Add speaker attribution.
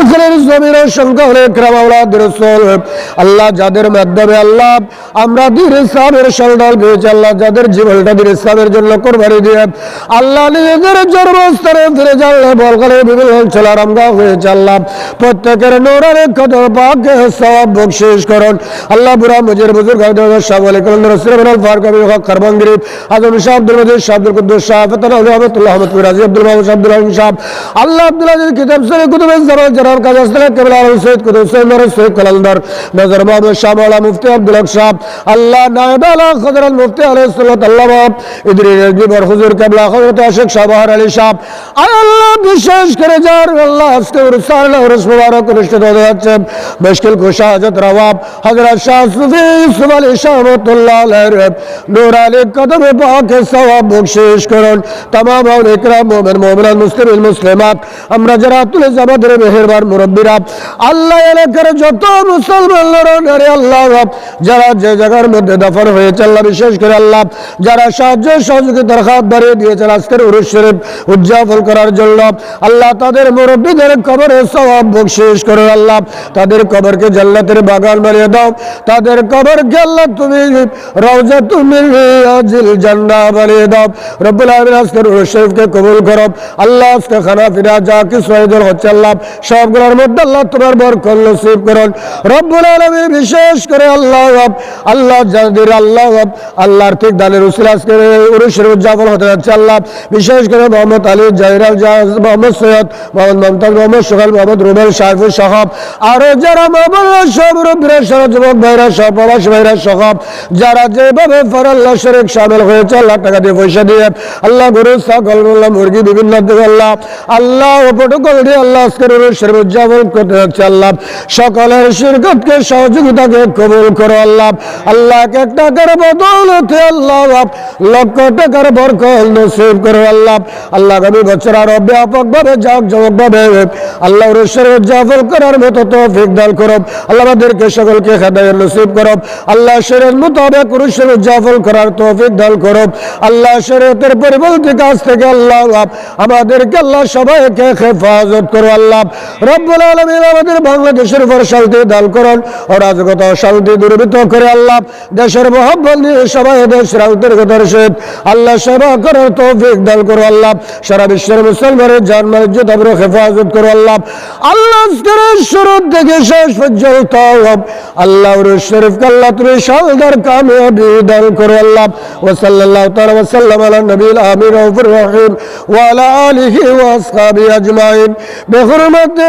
Speaker 1: আখরের জমিনের সংখ্যা হলে রসুল। আল্লাহ যাদের মাধ্যমে আল্লাহ, আমরা দিন ইসলামের সন্ধান পেয়েছি আল্লাহ যাদের জীবনটা দিন ইসলামের জন্য কোরবানি দিয়ে, আল্লাহ নিজেদের জন্মস্থানে ফিরে জানলে বলকালে বিভিন্ন অঞ্চল আরামগা হয়েছে, আল্লাহ প্রত্যেকের নোরারে কদর পাকে সব বকশিস করুন। আল্লাহ বুড়া মুজির বুজুর্গ শাহ আলী রসুল ফারুক আবি হক কারবাঙ্গিরি আজম শাহ আব্দুল মজিদ, শাহ আব্দুল কুদ্দুস শাহ, ফতান আহমদুল্লাহ আহমদ রাজি আব্দুল মাহমুদ আব্দুল রহিম শাহ। আল্লাহ আব্দুল কিতাব সরে কুতুব জামান জানাব কাজ আসলে কেবল আলম সৈয়দ কুতুব সৈয়দ সৈয়দ কলন্দর নজর মাহমুদ শাহ মাওলা মুফতি আব্দুল হক শাহ আল্লাহ নায়েব আলা খদর আল মুফতি আলাইহিস সাল্লাত আল্লাহ ইদরিস রেজবি বর হুজুর কেবলা হযরত আশিক শাহ বাহার আলী শাহ আয় আল্লাহ বিশেষ করে যার আল্লাহ আজকে উরুস আল্লাহ উরুস মুবারক অনুষ্ঠিত হতে যাচ্ছে মুশকিল কুশা হযরত রওয়াব হযরত শাহ সুফি ইউসুফ আলী শাহ রহমাতুল্লাহ আলাইহি নূর আলী কদমে পাকে সওয়াব বকশিশ করুন तमाम और इकराम मोमिन मोमिनात মুসলিম মুসলিমাত আমরা যারা তুলে আমাদের মেহেরবান মুরব্বীরা, আল্লাহ এলাকার যত মুসলমান আল্লাহ যারা যে জায়গার মধ্যে দফন হয়েছে, আল্লাহ বিশেষ করে আল্লাহ, যারা সাহায্য সহযোগিতার হাত বাড়িয়ে দিয়েছেন আজকের উরুস শরীফ উদযাপন করার জন্য, আল্লাহ তাদের মুরব্বীদের কবরে সওয়াব বকশিশ করে আল্লাহ তাদের কবরকে জান্নাতের বাগান বানিয়ে দাও, তাদের কবরকে আল্লাহ তুমি রওজা তুমি জান্নাহ বানিয়ে দাও, রব্বুল আলামিন আজকের উরুস শরীফকে কবুল করো, আল্লাহ আজকে খানা ফিরা যা কিছু হচ্ছে, আল্লাহ সবগুলোর মধ্যে আল্লাহ তোমার বরকত নসিব করুন। রব্বুল আলামিন বিশেষ করে আল্লাহ আল্লাহ যাদের আল্লাহ আল্লাহর ঠিক দানের উসিল আজকে উরুস শরীফ উদযাপন হতে যাচ্ছে আল্লাহ। বিশেষ করে মোহাম্মদ আলী জাহিরাল মোহাম্মদ সৈয়দ মোহাম্মদ মমতাজ, মোহাম্মদ সোহেল, মোহাম্মদ রুবেল সাইফুল সাহাব আরও যারা মোহাম্মদ সব রব্বিরা সহ যুবক ভাইরা সহ, প্রবাসী ভাইরা সহ, যারা যেভাবে ফরাল্লাহ শরীফ সামিল হয়েছে, আল্লাহ টাকা দিয়ে পয়সা দিয়ে, আল্লাহ গরু, ছাগল মুরগি, বিভিন্ন আল্লাহ আল্লাহ প্রটোকল দিয়ে আল্লাহ আজকের শরীফ উদযাপন করতে যাচ্ছে আল্লাহ। সকলের শিরকতকে সহযোগিতাকে কবুল করো আল্লাহ। আল্লাহ এক টাকার বদৌলতে আল্লাহ লক্ষ টাকার বরকত নসিব করো আল্লাহ। আল্লাহ আগামী বছর আরও ব্যাপকভাবে জাক জমকভাবে আল্লাহ শরীফ উদযাপন করার মতো তৌফিক দান করো। আল্লাহ আমাদেরকে সকলকে হেদায়েত নসিব করো। আল্লাহ শরীর মোতাবেক পুরুষের উদযাপন করার তৌফিক দান করো। আল্লাহ শরীয়তের পরিবর্তিত কাছ থেকে আল্লাহ আমাদেরকে আল্লাহ সবাইকে হেফাজত করো আল্লাহ। রব্বুল আলমিন আমাদের বাংলাদেশের উপর শান্তি দান করুন, অরাজকতা শান্তি দুর্বৃত করে আল্লাহ। দেশের মহব্বত নিয়ে সবাই দেশ আন্তরিকতার সহিত আল্লাহ সেবা করার তৌফিক দান করো আল্লাহ। সারা বিশ্বের মুসলমানের জানমাল ইজ্জত আমরা হেফাজত করো আল্লাহ। আল্লাহ শুরু থেকে শেষ পর্যন্ত আল্লাহ শরীফ আল্লাহ তুমি সালদার কামিয়াবি দান করো আল্লাহ। ওসাল্লাহ তালা ওসাল্লাম আলা নবীল আমির রহিম ওয়ালা আলিহি ওয়াসহাবি আজমাইন। বেহরমতে